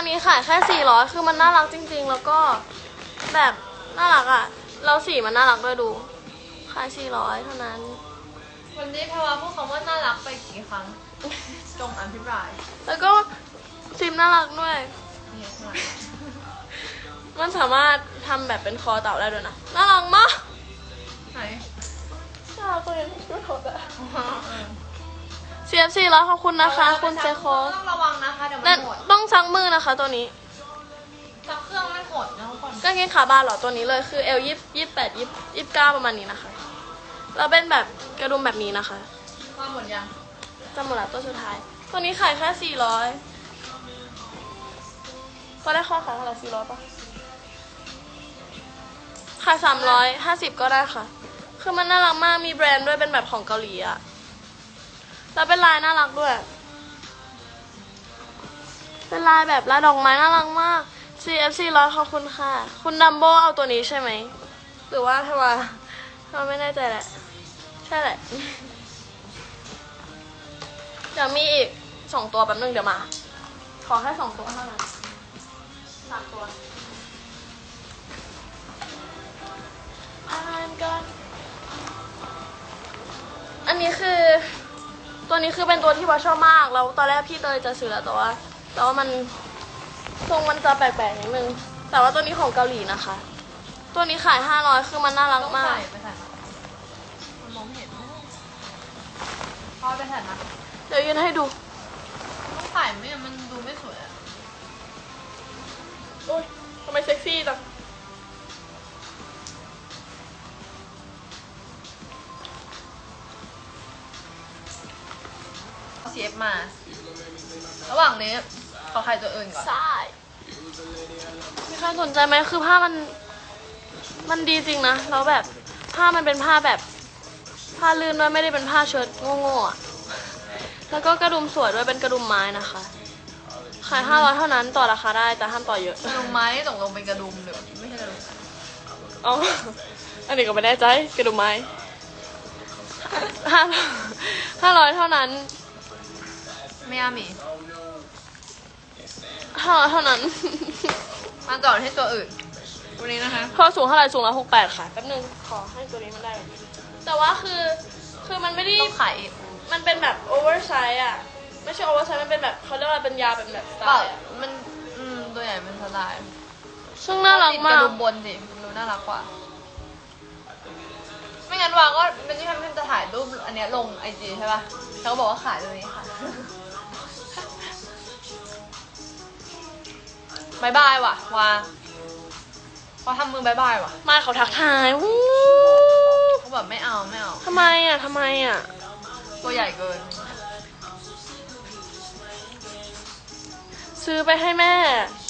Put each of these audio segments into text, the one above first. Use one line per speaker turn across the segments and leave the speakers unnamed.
ตัวนี้ขายแค่ 400 คือมันน่ารักจริง ๆ แล้วก็แบบน่ารักอะ่ะ เราสีมันน่ารักด้วยดู ขาย 400 เท่านั้น
วันนี้แพรวาพูดคำว่าน่ารักไปกี่ครั้ง จงอภิปราย
แล้วก็ซิมน่ารักด้วย
นี่ใช่ไหม
มันสามารถทำแบบเป็นคอเต่าได้ด้วยนะ น่ารักมาก
ไหน
น่ารักตัวนี้ไม่ถอดอะ
เออ
CFC แล้วขอบคุณนะคะ คุณเซโค
ต้องระวังนะคะเดี๋ยวมั
และ
นหมด
ต้องซักมือนะคะตัวนี้
ซักเครื่องมันหดนะทุกคน
กางเกงขาบานเหรอตัวนี้เลยคือ L ยี่ยี่แปดยี่ยี่เก้าประมาณนี้นะคะเราเป็นแบบกระดุมแบบนี้นะคะ
ว่าหมดยัง
จำหมดแล้วตัวสุดท้าย ตัวนี้ขายแค่สี่ร้อยตอนแรกข้อขายเท่าไหร่สี่ร้อยปะขายสามร้อยห้าสิบก็ได้ค่ะ คือมันน่ารักมากมีแบรนด์ด้วยเป็นแบบของเกาหลีอะ แล้วเป็นลายน่ารักด้วย เป็นลายแบบลายดอกไม้น่ารักมาก CFC ร้อยขอบคุณค่ะ คุณดัมโบเอาตัวนี้ใช่ไหม หรือว่าทว่าเราไม่แน่ใจแหละ ใช่แหละ เดี๋ยวมีอีกสองตัวแป๊บนึงเดี๋ยวมา ขอแค่สองตัวเท่านั้นสามตัวอ่านก่อนอันนี้คือ ตัวนี้คือเป็นตัวที่ว่าชอบมากแล้วตอนแรกพี่เตยจะซื้อแล้วแต่ว่าแต่ว่ามันทรงมันจะแปลกๆนิดนึงแต่ว่าตัวนี้ของเกาหลีนะคะ ตัวนี้ขายห้าร้อยคือมันน่ารัก
ต้อง
มาก
ใส่ไปใส่มามันมองไม่เห็นพอไปใส่มา
เดี๋ยวยืนให้ดู
ต้องใส่ไม่งั้นมันดูไม่สวยอะ
โอ๊ยทำไมเซ็กซี่จัง
เอา CF มา ระหว่างนี้ขอใครตัวอื่นก่อน
ใช่มีใครสนใจไหมคือผ้ามัน มันดีจริงนะ แล้วแบบผ้ามันเป็นผ้าแบบ ผ้าลื่นด้วยไม่ได้เป็นผ้าเชิ้ตโง่ๆอะแล้วก็กระดุมสวยด้วยเป็นกระดุมไม้นะคะ ขายห้าร้อยเท่านั้นต่อราคาได้แต่ห้ามต่อเยอะ
กระดุมไม้นี่ตกลงเป็นกระดุมหรือไม่ใช่กระดุม
อ๋อ อันนี้ก็ไม่แน่ใจกระดุมไม้ห้าห้าร้อยเท่านั้น
ไม่อามี
ห้าร้อยเท่านั้น
มาก่อนให้ตัวอื่น วันนี้นะคะ
พอสูงเท่าไหร่สูงละหกแปดค่ะ แป๊บนึง ขอให้ตัวนี้มันได้ก่อนแต่ว่าคือ คือมันไม่ได้
ต้องขายอีก
มันเป็นแบบโอเวอร์ไซส์อะ ไม่ใช่โอเวอร์ไซส์มันเป็นแบบเขาเรียกว่าอะไรเป็นยาวเป็นแบบสไต
เปล่า
ล์อะ
มันอืมตัวใหญ่เป็นสไตล์
ซึ่งน่ารัก
ติด
มาก
ระดุมบนสิมันดูน่ารักกว่า ไม่งั้นวาก็เป็นที่ทำให้จะถ่ายรูปอันเนี้ยลงไอจีใช่ป่ะเขาก็บอกว่าขายตัวนี้ค่ะ บายบายว่ะวาพอทำมือบายบายว่ะ
มาเขาทักทายวู้
เขาแบบไม่เอาไม่เอา
ทำไมอะทำไมอะ
ตัวใหญ่เกิน
ซื้อไปให้แม่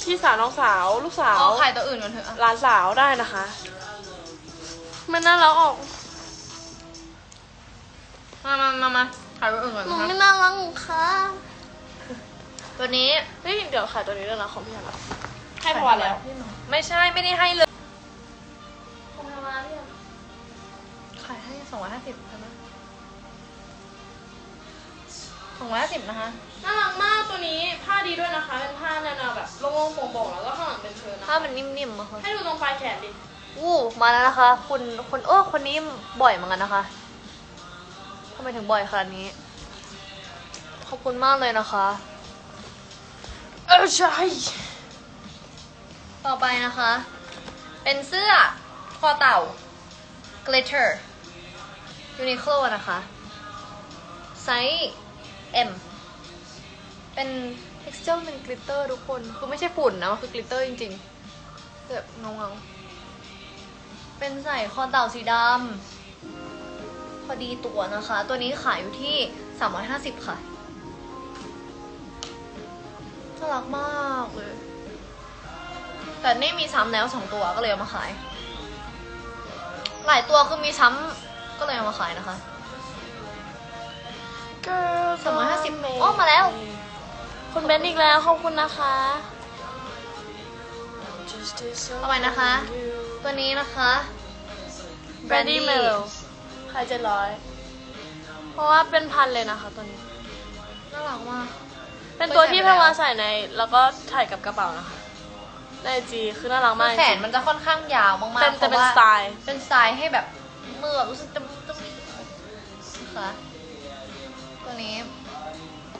พี่สาวน้องสาวลูกสาว
เอาขายตัวอื่นก่อนเถอะอะ
หลานสาวได้นะคะ มันน่ารักออก
มามามามาขายตัวอื่นก่อน
หนู
นะคะ
ไม่น่ารักค่ะ
ตัวนี้
เฮ้ยเดี๋ยวขายตัวนี้ด้วยนะของพี่ฮันละให้พอแล้ว
ไม่ใช่ไม่ได้ให้เลย
ของพอแล้ว
ขายให้สองร้อยห้าสิบใช่ไหมสองร้อยห้าสิบนะคะ
น่ารักมากตัวนี้ผ้าดีด้วยนะคะ เป็นผ้าแนวๆแบบโล่งๆโปร่งๆแล้วก็ข้างหลังเป็นเชิ้ตนะ
ถ้ามันนิ่มๆอะค่ะ
ให้ดูตรงปลายแขนดิ
อู้มาแล้วนะคะ คุณคนโอ้คนนี้บ่อยเหมือนกันนะคะทำไมถึงบ่อยขนาดนี้ ขอบคุณมากเลยนะคะ
เออใช่
ต่อไปนะคะ เป็นเสื้อคอเต่า glitter Uniqlo นะคะ ไซส์ M เป็น texture เป็น glitter ทุกคน คือไม่ใช่ฝุ่นนะ มันคือ glitter จริงๆแบบเงาเงาๆเป็นใส่คอเต่าสีดำพอดีตัวนะคะ ตัวนี้ขายอยู่ที่ 350 ค่ะ น่ารักมากเลย แต่นี่มีซ้ำแล้วสองตัวก็เลยเอามาขาย หลายตัวคือมีซ้ำก็เลยเอามาขายนะคะสองร้อยห้าสิบอ้อมาแล้ว
คุณเบนอีกแล้ว ขอบคุณนะคะ
เอาไปนะคะ ตัวนี้นะคะ
แบรนดี้เมลขายเจ็ดร้อย เพราะว่าเป็นพันเลยนะคะตัวนี้
น่ารักมาก
ไป เป็นตัวที่แพรวาใส่ใน แล้วก็ถ่ายกับกระเป๋านะคะ ในจีคือน่ารักมาก
แขนมันจะค่อนข้างยาวมากๆ
เป็น
เพ
แต่
ราะ
เป็น
ว่า
สไตล์
เป็นสไตล์ให้แบบมือแบบรู้สึกจะจะนะคะตัวนี้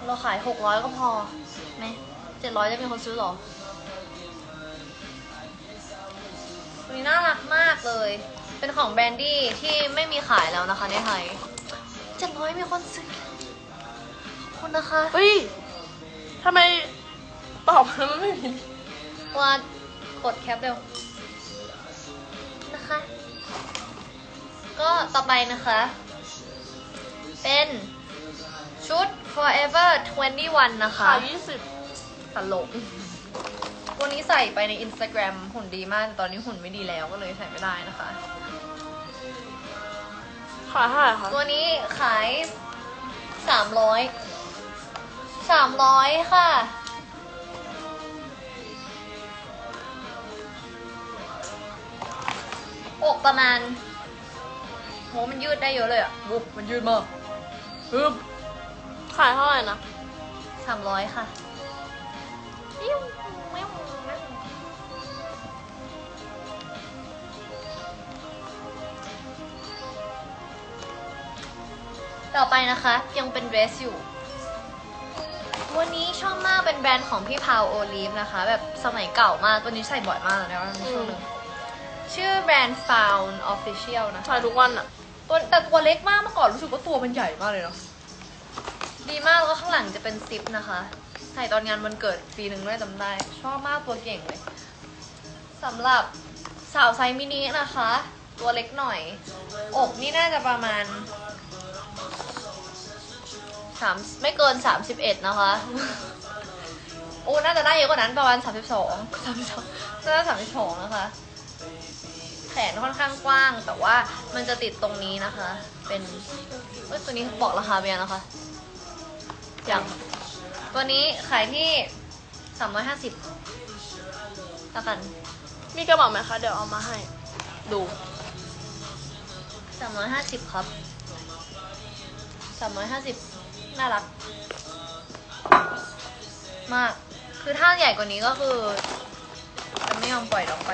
เราขายหกร้อยก็พอไหมเจ็ดร้อยจะมีคนซื้อหรอตัวนี้น่ารักมากเลย เป็นของแบรนดี้ที่ไม่มีขายแล้วนะคะในไทยเจ็ดร้อยมีคนซื้อขอบคุณนะคะ
เฮ้ย ทำไมตอบแล้วมันไม่มี
ว่ากดแคปเร็วนะคะ ก็ต่อไปนะคะ เป็นชุด forever 21 นะคะ
ขายยี่สิบ
ตลกวันนี้ใส่ไปใน Instagram หุ่นดีมากแต่ตอนนี้หุ่นไม่ดีแล้วก็เลยใส่ไม่ได้นะคะ
ขายเท่าไหร่คะ
ตัวนี้ขายสามร้อย สามร้อยค่ะ อกประมาณ โห มันยืดได้เยอะเลยอะวุบมันยืดมาก
ฮึบขายเท่าไหร่นะ
สามร้อยค่ะปิ้วปิ้วต่อไปนะคะยังเป็นเดรสอยู่ วันนี้ชอบมากเป็นแบรนด์ของพี่พาวโอลีฟนะคะ แบบสมัยเก่ามาก ตัวนี้ใส่บ่อยมากเลยนะในช่วงหนึงชื่อแบรนด์ Found Official นะคะ
ขายทุกวันอะ
ตัวแต่ตัวเล็กมากเมื่อก่อนรู้สึกว่าตัวมันใหญ่มากเลยเนาะดีมากแล้วก็ข้างหลังจะเป็นซิปนะคะ ใส่ตอนงานวันเกิดปีหนึ่งด้วยจำได้ ชอบมากตัวเก่งเลยสำหรับสาวไซส์มินินะคะ ตัวเล็กหน่อย อกนี่น่าจะประมาณ สามไม่เกินสามสิบเอ็ดนะคะโอ้น่าจะได้เยอะกว่านั้นประมาณสามสิบสองสามสิบสองน่าจะสามสิบสองนะคะ แขนค่อนข้างกว้าง แต่ว่ามันจะติดตรงนี้นะคะ เป็นเอ้ยตัวนี้บอกราคาไปยังนะคะอย่างตัวนี้ขายที่สามร้อยห้าสิบแล้วกัน
มีกระเป๋าไหมคะ เดี๋ยวเอามาให้ ดู
สามร้อยห้าสิบครับสามร้อยห้าสิบ น่ารัก มาก คือถ้าใหญ่กว่านี้ก็คือจะไม่ยอมปล่อยน้องไป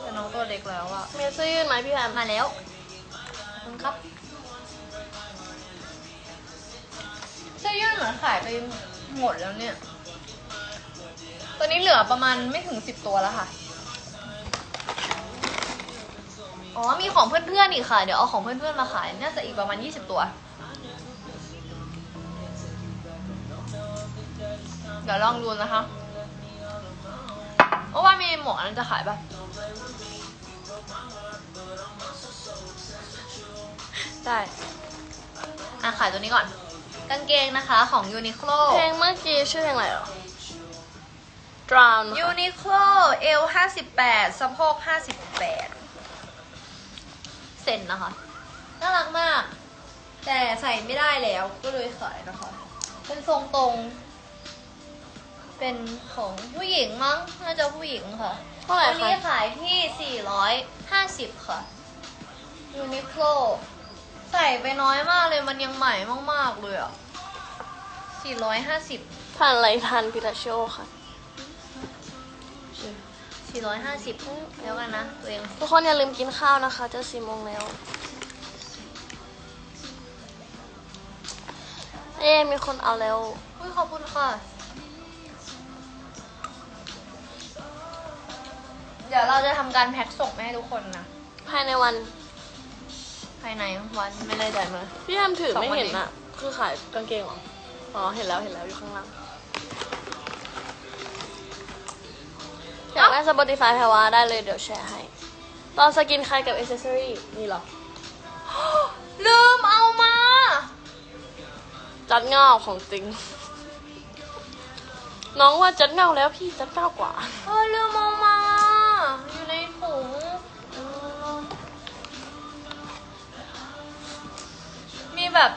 แต่น้องตัวเล็กแล้วอะ
มีเสื้อยืดไหมพี่แอม
มาแล้วขอบคุณครับเสื้อยืดเหมือนขายไปหมดแล้วเนี่ยตัวนี้เหลือประมาณไม่ถึงสิบตัวแล้วค่ะ อ๋อ มีของเพื่อนๆอีกค่ะ เดี๋ยวเอาของเพื่อนๆมาขาย น่าจะอีกประมาณยี่สิบตัว ดี๋ยวลองดูนะคะเพราะว่ามีหมวกอันนั้นจะขายปะ
ได้
อะขายตัวนี้ก่อน กางเกงนะคะของ Uniqlo
เพลงเมื่อกี้ชื่อเพลงอะไรเหรอ Drown ค่ะ
Uniqlo L ห้าสิบแปดสะโพกห้าสิบแปดเซนนะคะ น่ารักมาก แต่ใส่ไม่ได้แล้วก็เลยขายนะคะ เป็นทรงตรง เป็นของผู้หญิงมั้งน่าจะผู้หญิงค่ะ
เท่าไหร่
ตัว
คะ
นี้ขายที่ 450 ค่ะ Uniqlo ใส่ไปน้อยมากเลยมันยังใหม่มากๆเลยอะ 450
ผ่านไรทันพิทาโชค่ะ
450แล้วกันนะ ตัวเอง
ทุกคนอย่าลืมกินข้าวนะคะ จะสี่โมงแล้ว เอ๊ะมีคนเอาแล้ว
อุ้ยขอบคุณค่ะ เดี๋ยวเราจะทำการแพ็คส่งไปให้ทุกคนนะ
ภายในวัน
ภายในวัน
ไม่แน่ใจเลยพี่แอมถือ
สอง
ไม่
วัน
เห็น
เอง
อะคือขายกางเกงเหรอ อ๋อ เห็นแล้วเห็นแล้วอยู่ข้างล่างอยากได้ Spotify แพรวาได้เลยเดี๋ยวแชร์ให้ ตอนสกินใครกับ Accessory นี่เหรอ
ลืมเอามา
จัดเงาของจริง น้องว่าจัดเงาแล้วพี่จัดเงากว่า
เออลืมเอา แบบ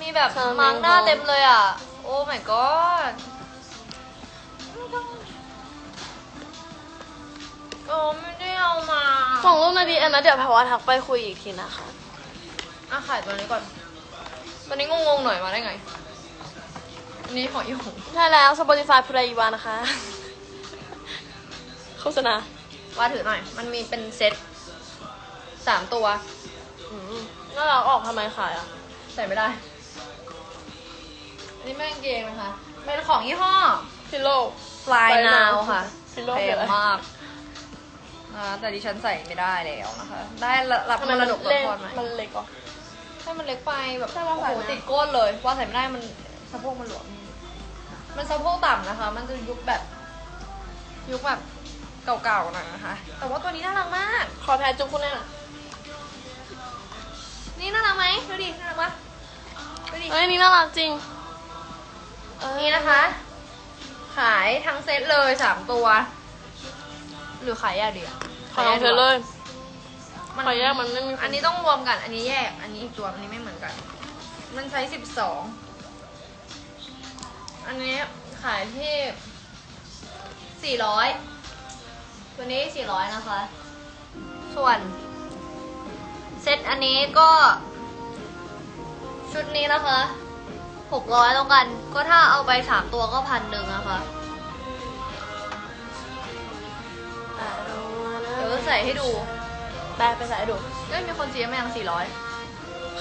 มีแบบ
เออ
มาร์กหน้า
มีของ
เต็มเลยอะ โอ้ my god โอ้ไม่ได้เอามา
ส่งรูปนาดีแอนนะเดี๋ยวแพรวาทักไปคุยอีกทีนะคะ
อะขายตัวนี้ก่อน ตัวนี้งงๆหน่อยมาได้ไงอันนี้ของอีหง
ใช่แล้ว Spotify พุรอีวานะคะโฆษณา
ว่าถือหน่อย มันมีเป็นเซ็ตสามตัว
อืมแล้วเราออกทำไมขายอะ
ใส่ไม่ได้ อันนี้แม่กางเกงนะคะ เป็นของยี่ห้อ
พิโล
Fly
Fly
Now
Now
ค่ะ
พิโล
แพ
คืองอะไร
มากอ่าแต่ดิฉันใส่ไม่ได้แล้วนะคะ ได้รับ
ทำ
ม
ไม
ร
มัน
ดกตก
เล่น
ทอดไหม
มันเล็กอะ
ใช่มันเล็กไปแบบ
ใช่
โอ้
ว่าใส่
โห
ไม่ได้
ติดก้นเลยว่าใส่ไม่ได้มันสะโพกมันหลวม มันสะโพกต่ำนะคะ มันจะยุคแบบ ยุคแบบเก่าๆหน่อยนะคะ แต่ว่าตัวนี้น่ารักมาก
ขอแทนจุ๊บคุณแน่หน่อย
นี่น่ารักไหมดูดิน่ารักปะดูดิ
เฮ้ยนี่น่ารักจริงเออ
นี่นะคะ ขายทั้งเซตเลยสามตัว หรือขายแยกดีอะ
ขอลองเธอเลย
มัน
ขอแยกมันไม่มี
อันนี้ต้องรวมกัน อันนี้แยก อันนี้อีกตัว อันนี้ไม่เหมือนกัน มันใช้สิบสอง อันนี้ขายที่สี่ร้อย ตัวนี้สี่ร้อยนะคะ ส่วน เซตอันนี้ก็ ชุดนี้นะคะหกร้อยแล้วกัน ก็ถ้าเอาไปสามตัวก็พันหนึ่งนะคะเดี๋ยวจะใส่ให้ดู
ได้ไปใส่ให้ดู
เอ้ยมีคนเสียมายังสี่ร้อย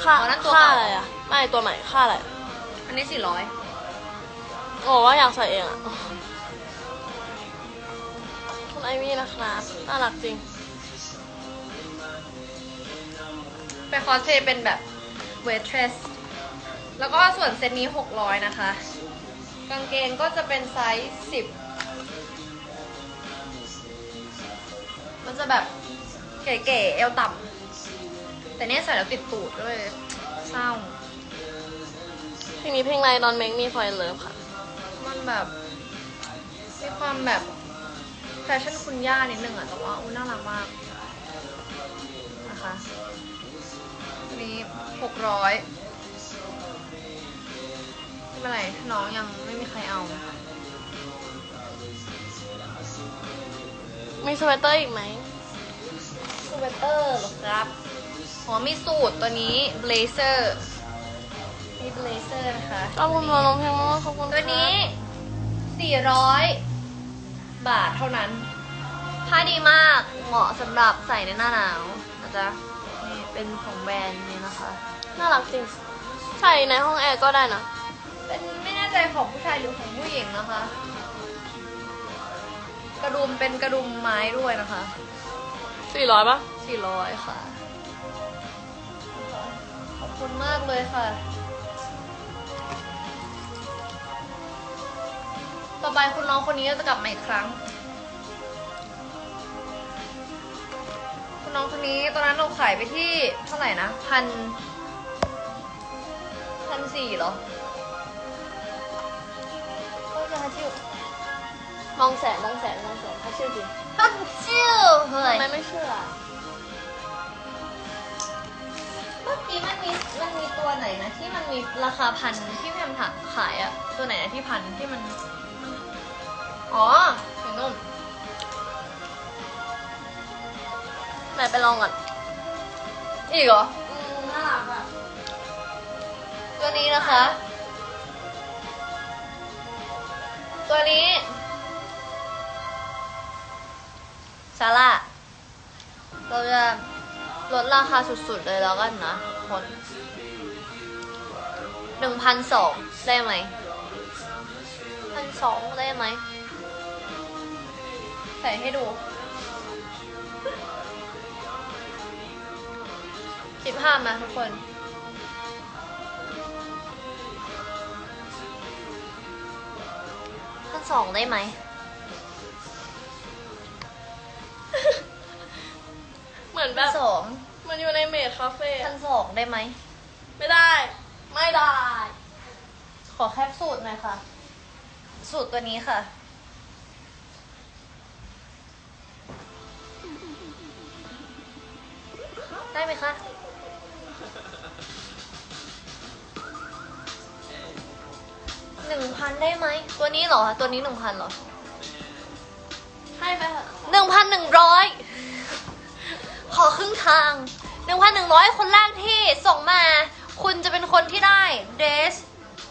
ค่า
อ๋อนั่นตัว
ค่า
เก่า
อะไรอะ ไม่ตัวใหม่ค่าอะไร
อันนี้สี่ร้อย
โอ้ว่าอยากใส่เองอะคุณไอวี่นะครับน่ารักจริง
เป็นคอสเพลย์เป็นแบบเวทเทรสแล้วก็ส่วนเซตนี้ 600 นะคะ กางเกงก็จะเป็นไซส์ 10 มันจะแบบเก๋ๆเอวต่ำแต่เนี้ยใส่แล้วติดตูดด้วยเศร้า
เพลงนี้เพลงอะไร Don't Make Me Fall in Love ค่ะ
มันแบบมีความแบบแฟชั่นคุณย่านิดนึงอะแต่ว่าอู้น่ารักมาก นะคะอันนี้หกร้อยไม่เป็นไรน้องยังไม่มีใครเอา
มีสเวตเตอร์อีกไหม
สเวตเตอร์หรอครับอ๋อมีสูตรตัวนี้เบลเซอร์มีเบลเซอร์นะคะ
ขอบคุณมาลงเพลงมากขอบคุณ
ตัวนี้ 400 บาทเท่านั้น ผ้าดีมากเหมาะสำหรับใส่ในหน้าหนาวนะ จ๊ะนี่เป็นของแบรนด์นี้นะคะ
น่ารักจริงใส่ในห้องแอร์ก็ได้นะ
เป็นไม่แน่ใจของผู้ชายหรือของผู้หญิงนะคะ กระดุมเป็นกระดุมไม้ด้วยนะคะ
400ปะ
400ค่ะ ขอบคุณมากเลยค่ะ ต่อไปคุณน้องคนนี้ก็จะกลับมาอีกครั้ง คุณน้องคนนี้ตอนนั้นเราขายไปที่เท่าไหร่นะพันพันสี่เหรอก็จะชื่อ
มองแสนมองแสนมองแสนถ้าชื่อจริง
พันชื่อเฮ้ย
ทำไมไม่เชื่อ
เมื่อกี้มันมีมันมีตัวไหนนะ ที่มันมีราคาพันที่พี่แพมถักขายอะตัวไหนนะที่พันที่มัน อ๋อเห็นนุ่ม
ไหนไปลองก่อน
อีกเหรอ
อืมน่ารักอะ
ตัวนี้นะคะ ตัวนี้ซาร่าเราจะลดราคาสุดๆเลยแล้วกันนะคนหนึ่งพันสองได้ไหมพันสองได้ไหม ใส่ให้ดู สิบห้ามาทุกคนพันสองได้ไหม
เหมือนแบ
พัน
บ
สอง
มันอยู่ในเมดคาเฟ่
พันสองได้ไหม
ไม่ได้ ไม่ได้
ขอแคปสูตรหน่อยค่ะ สูตรตัวนี้ค่ะ ได้ไหมคะ หนึ่งพันได้ไหม ตัวนี้เหรอ ตัวนี้หนึ่งพันเหรอ
ให้ไปเถอะ
หนึ่งพันหนึ่งร้อยขอครึ่งทางหนึ่งพันหนึ่งร้อยคนแรกที่ส่งมา คุณจะเป็นคนที่ได้เดรส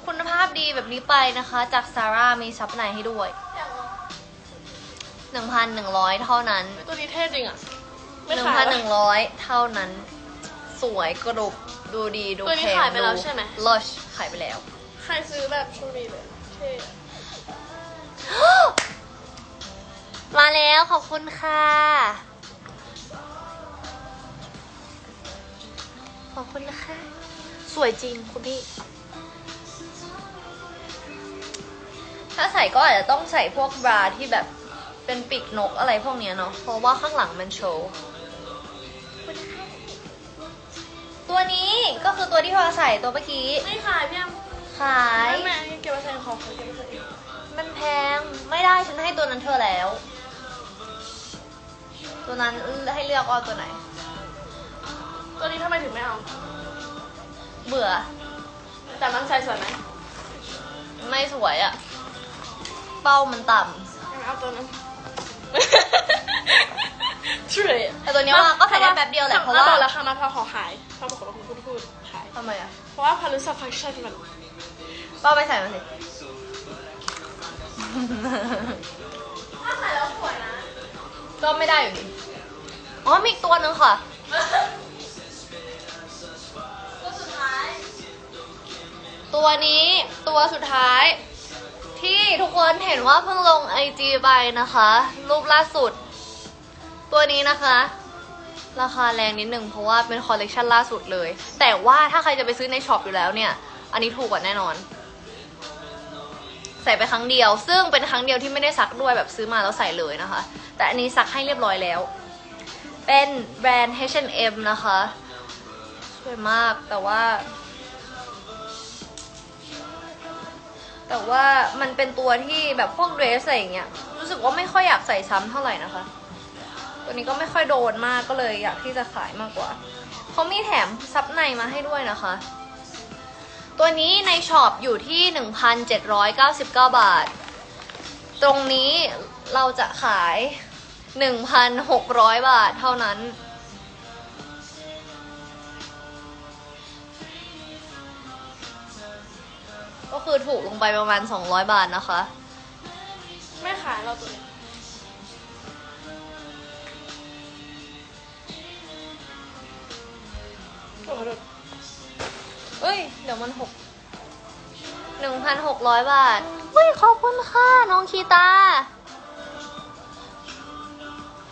คุณภาพดีแบบนี้ไปนะคะ จากซาร่ามีซับในให้ด้วย1,100เท่านั้น
ตัวนี้เท่จริงอะไม่
หนึ่ง
ขาย
พัน
แล้
ห
ว
นึ่งร้อยเท่านั้น สวยกรุบดูดีดู
ตัวนี้
แพง
ขายไปแล้ว
ดู
ใช่ไหม
ลชขายไปแล้ว
ใครซื้อแบบโชคดีเลยเท่อะ
มาแล้วขอบคุณค่ะ ขอบคุณนะคะ สวยจริงคุณพี่ ถ้าใส่ก็อาจจะต้องใส่พวกบราที่แบบเป็นปีกนกอะไรพวกเนี้ยเนาะ เพราะว่าข้างหลังมันโชว์ ตัวนี้ก็คือตัวที่พอใส่ตัวเมื่อกี้
ไม่ขายพี่แอม
ขาย
ไม่แม่เก็บไว้ใส่ของเก็บไว้ใส่เอง
มันแพง ไม่ได้ฉันให้ตัวนั้นเธอแล้ว ตัวนั้นให้เลือกว่าตัวไหน
ตัวนี้ทำไมถึงไม่เอา
เบื่อ
แต่มันใส่สวยไหม
ไม่สวยอะเป้ามันต่
ไม่เอาตัวนั้นเทรด
แต่ตัวเนี้ยว่าก็ใส่ได้แป๊บเดียวแหละเพราะว่า
บอกแล้วครั้งนั้นพอขอขายพอบอกว่าคุณพูดพูดขายำ
ทำไมอะ
เพราะว่าพารุสฟังชั่นมัน
เป้าไปใส่มาสิ
ถ้าใส่แล้วสวยนะ
ก็ไม่ได้อยู่ดีอ๋อมีอีกตัวหนึ่งค่ะ
ตัวสุดท้าย
ตัวนี้ตัวสุดท้าย ที่ทุกคนเห็นว่าเพิ่งลงไอจีไปนะคะ รูปล่าสุด ตัวนี้นะคะ ราคาแรงนิดนึงเพราะว่าเป็นคอลเลกชันล่าสุดเลย แต่ว่าถ้าใครจะไปซื้อในช็อปอยู่แล้วเนี่ย อันนี้ถูกกว่าแน่นอน ใส่ไปครั้งเดียว ซึ่งเป็นครั้งเดียวที่ไม่ได้ซักด้วยแบบซื้อมาแล้วใส่เลยนะคะ แต่อันนี้ซักให้เรียบร้อยแล้ว เป็นแบรนด์ H&M นะคะ สวยมากแต่ว่า แต่ว่ามันเป็นตัวที่แบบพวกเดรสอะไรอย่างเงี้ยรู้สึกว่าไม่ค่อยอยากใส่ซ้ำเท่าไหร่นะคะ ตัวนี้ก็ไม่ค่อยโดนมากก็เลยอยากที่จะขายมากกว่าเขามีแถมซับในมาให้ด้วยนะคะ ตัวนี้ในช็อปอยู่ที่ 1,799 บาท ตรงนี้เราจะขาย 1,600 บาทเท่านั้น ก็คือถูกลงไปประมาณ 200 บาทนะคะ
ไม่ขายเราตัวนี้โอ้โห
เอ้ย เดี๋ยวมันหกหนึ่งพันหกร้อยบาทเฮ้ยขอบคุณค่ะ น้องคีตา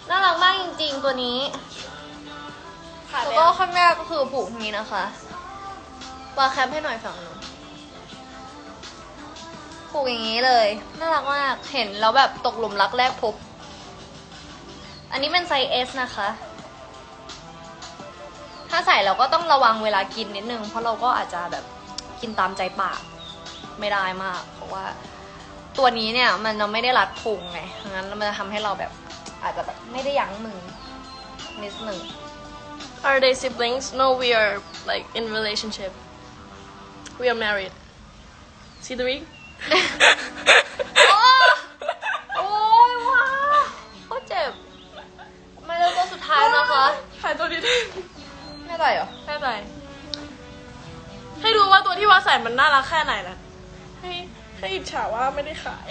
น่ารักมากจริงๆตัวนี้
ขาย
แล้ว
แล้
ก็
ว
ข้างหน้าก็คือผูกอย่างนี้นะคะวางแคปให้หน่อยฝั่งนู้นผูกอย่างนี้เลย น่ารักมาก เห็นแล้วแบบตกหลุมรักแรกพบ อันนี้เป็นไซส์ S นะคะ ถ้าใส่เราก็ต้องระวังเวลากินนิดนึง เพราะเราก็อาจจะแบบกินตามใจปากไม่ได้มาก เพราะว่าตัวนี้เนี่ยมันเราไม่ได้รัดพุงไงงั้นมันจะทำให้เราแบบอาจจะแบบไม่ได้ยั้งมือนิดหนึ่ง
Are they siblings? No, we are like in relationship. We are married. See the ring? ใส่มันน่ารักแค่ไหนนะให้ให้อิจฉาว่าไม่ได้ขาย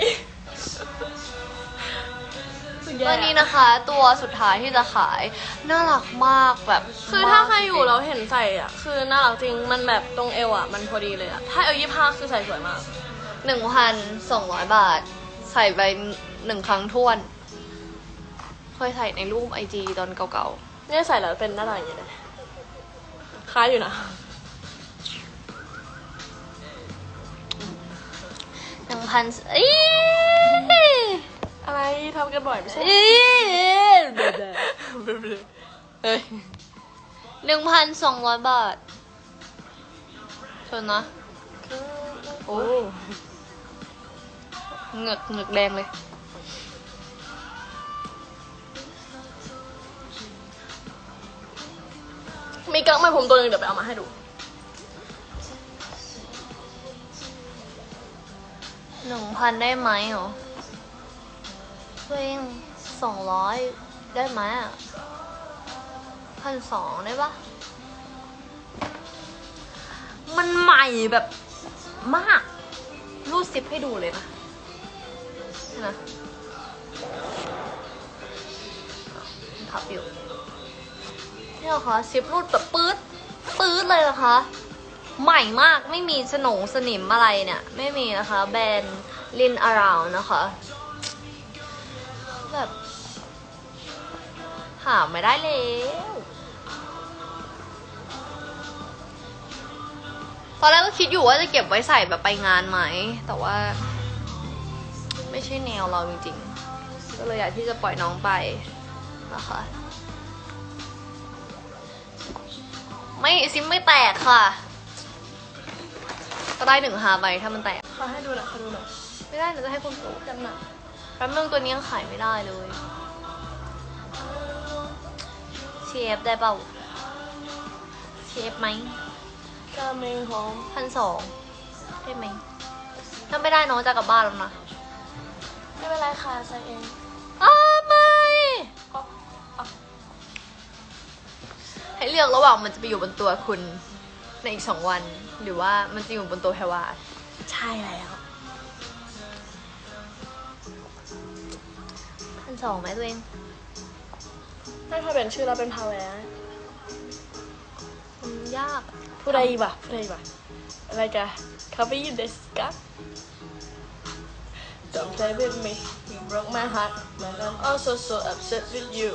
สุดแย่
ตัวนี้นะคะ ตัวสุดท้ายที่จะขาย น่ารักมากแบบ
คือถ้าใครอยู่เราเห็นใส่อะ คือน่ารักจริงมันแบบตรงเอวอะ มันพอดีเลยอะ ถ้าเอวยี่ห้าคือใส่สวยมาก
หนึ่งพันสองร้อยบาท ใส่ไปหนึ่งครั้งท้วน เคยใส่ในรูปไอจีตอนเก่า
เนี่ยใส่แล้วเป็นหน้าตาอย่างนี้เลยคล้ายอยู่นะ
หนึ่งพันอี
อะไรทำกันบ่อยไม่ใช่
อี
เฮ้ย
หนึ่งพันสองร้อยบาทชนนะ
โอ้
เหงือกเหงือกแดงเลย
มีกั๊กมาผมตัวหนึงเดี๋ยวไปเอามาให้ดู
หนึ่งพันได้ไหมเหรอตัวเองสองร้อยได้ไหมอะพันสองได้ปะมันใหม่แบบมาก รูดซิปให้ดูเลยนะนะพับอยู่นี่เหรอคะซิปรูดแบบปื๊ดปื๊ดเลยเหรอคะ ใหม่มากไม่มีสนงสนิมอะไรเนี่ย ไม่มีนะคะแบรนด์ลินอาราวนะคะแบบหาไม่ได้แล้วตอนแรกก็คิดอยู่ว่าจะเก็บไว้ใส่แบบไปงานไหม แต่ว่า ไม่ใช่แนวเราจริงๆ ก็เลยอยากที่จะปล่อยน้องไปนะคะไม่ซิมไม่แตกค่ะ ได้หนึ่งฮาไปถ้ามันแตก
ขอให้ดูหน่อยขอดูหน่อย
ไม่ได้เดี๋ยวจะให้คุณปู่
จำหน่อย
แป๊บนึงตัวนี้ยังขายไม่ได้เลยเชฟได้เปล่าเชฟไหม
กาเมงหอม
พันสองได้ไหมถ้าไม่ได้น้องจะกลับบ้านแล้วนะ
ไม่เป็นไรค่ะใส่เอง
อ้าวไม่
ก็อะ
ให้เลือกระหว่างมันจะไปอยู่บนตัวคุณในอีกสองวัน หรือว่ามันจะอยู่บนตัวแพรวา
ใช่แล้ว
พันสองไหมตัวเอง
ถ้าเขาเป็นชื่อเราเป็นพาแวร์
มันยากอะ
ผู้ใดอีกบ่ะผู้ใดอีกบ่ะอะไรกันคาเฟ่ยูเดสกะ Don't play with me you broke my heart but I'm also so upset with you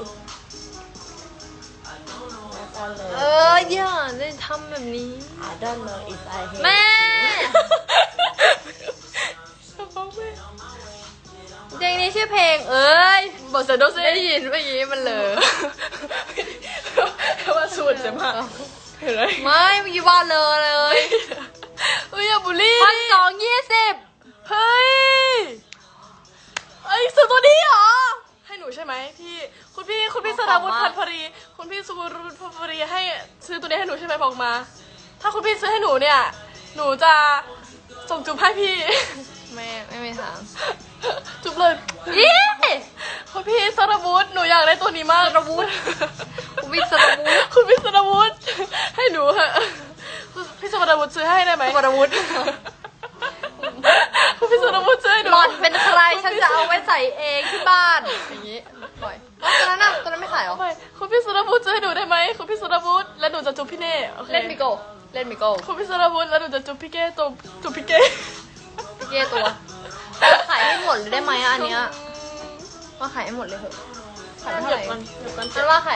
เอออย่าได้ทำแบบนี้
I don't know if I hate
แม่ เพลงนี้ชื่อเพลง เอ้ย
บอสโดเซ่
ได้ยินเมื่อกี้มันเลย
ว่าสูตรจะมาเห็นไหม
ไม่เมื่อกี้ว่าเลยเลย
เฮ้ยอย่าบูลลี่
พันสองยี่สิบ
เฮ้ยไอ้ยซื้อตัวนี้เหรอให้หนูใช่ไหมพี่คุณพี่คุณพี่สราวุฒิพันพรีคุณพี่สุรุฒิพันพรีให้ซื้อตัวนี้ให้หนูใช่ไหมบอกมา ถ้าคุณพี่ซื้อให้หนูเนี่ย หนูจะส่งจุ๊บให้พี่
ไม่ไม่มีทาง
จุ๊บเลย
ยี่
คุณพี่สรวุฒิหนูอยากได้ตัวนี้มาก
สรวุฒิคุณพี่สรวุฒิ
คุณพี่สรวุฒิให้หนูเหอะพี่สรวุฒิซื้อให้ได้ไหม
สรวุฒิ
คุณพี่สรวุฒิซื้อให้หนู
หล่อนเป็นใครฉันจะเอาไว้ใส่เองที่บ้านอย่างนี้ปล่อยแล้วตัวนั้นน่ะตัวนั้นไม่ขายเหรอ
ไม่คุณพี่สรวุฒิซื้อให้หนูได้ไหมคุณพี่สรวุฒิแล้วหนูจะจุ๊บพี่เน่โอค
เล่นมิโกเล่นมิโก
คุณพี่สรวุฒิแล้วหนูจะจุ๊บพี่เก้ตัวจุ๊บพี่เก้
เย่ตัวขายให้หมดเลยได้ไหมอะอันเนี้ยว่าขายให้หมดเลยเถอะขายไม่เท่าไหร่
เดี๋ยวก่อนเดี๋ยวก่อน
ฉันว่าขาย